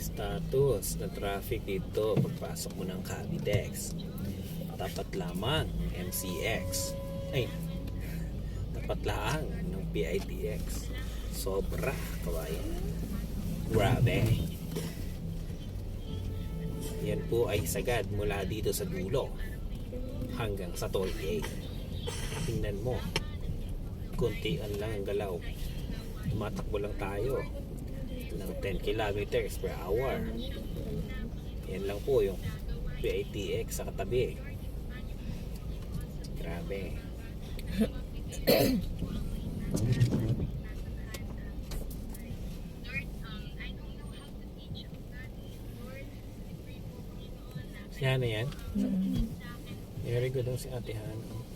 Status ng traffic dito pagpasok mo ng Cavitex. Tapat lamang ng MCX. Ay, tapat lang ng PITX. Sobra, kawayan. Grabe. Yan po ay sagad mula dito sa dulo hanggang sa toll gate. Tingnan mo, kuntian lang ang galaw. Tumatakbo lang tayo ng 10 kilometers per hour. Yan lang po yung PITX sa katabi. Grabe. Siya na yan? Very good daw si Ate Hana.